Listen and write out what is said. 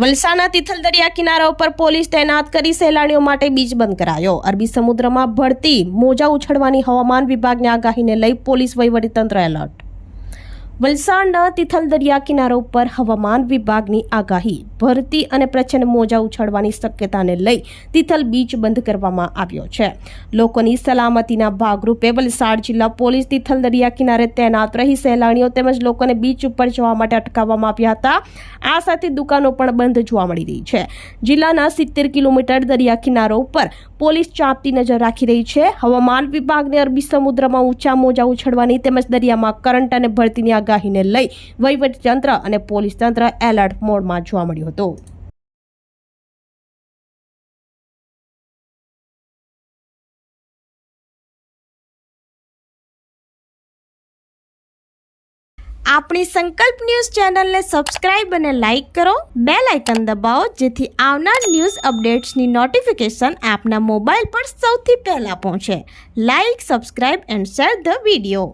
વલસાડના તિથલ દરિયા કિનારા ઉપર પોલીસ તૈનાત કરી સહેલાણીઓ માટે બીચ બંધ કરાયો. અરબી સમુદ્રમાં ભળતી મોજા ઉછળવાની હવામાન વિભાગની આગાહીને લઈ પોલીસ વહીવટીતંત્ર એલર્ટ. વલસાડના તિથલ દરિયા કિનારા ઉપર હવામાન વિભાગની આગાહી, ભરતી અને પ્રચંડ મોજા ઉછળવાની શક્યતાને લઈ તિથલ બીચ બંધ કરવામાં આવ્યો છે. લોકોની સલામતીના ભાગરૂપે વલસાડ જિલ્લા પોલીસ તિથલ દરિયા કિનારે તૈનાત રહી સહેલાણીઓ તેમજ લોકોને બીચ ઉપર જવા માટે અટકાવવામાં આવ્યા હતા. આ સાથે દુકાનો પણ બંધ જોવા મળી રહી છે. જિલ્લાના સિત્તેર કિલોમીટર દરિયા કિનારો ઉપર પોલીસ ચાંપતી નજર રાખી રહી છે. હવામાન વિભાગને અરબી સમુદ્રમાં ઊંચા મોજા ઉછળવાની તેમજ દરિયામાં કરંટ અને ભરતીની આગાહીને લઈ વહીવટીતંત્ર અને પોલીસ તંત્ર એલર્ટ મોડમાં જોવા મળ્યું હતું. આપણી સંકલ્પ ન્યૂઝ ચેનલને સબસ્ક્રાઇબ અને લાઇક કરો. બે લાઇકન દબાવો જેથી આવનાર ન્યૂઝ અપડેટ્સની નોટિફિકેશન આપના મોબાઈલ પર સૌથી પહેલા પહોંચે. Like, subscribe and share the video.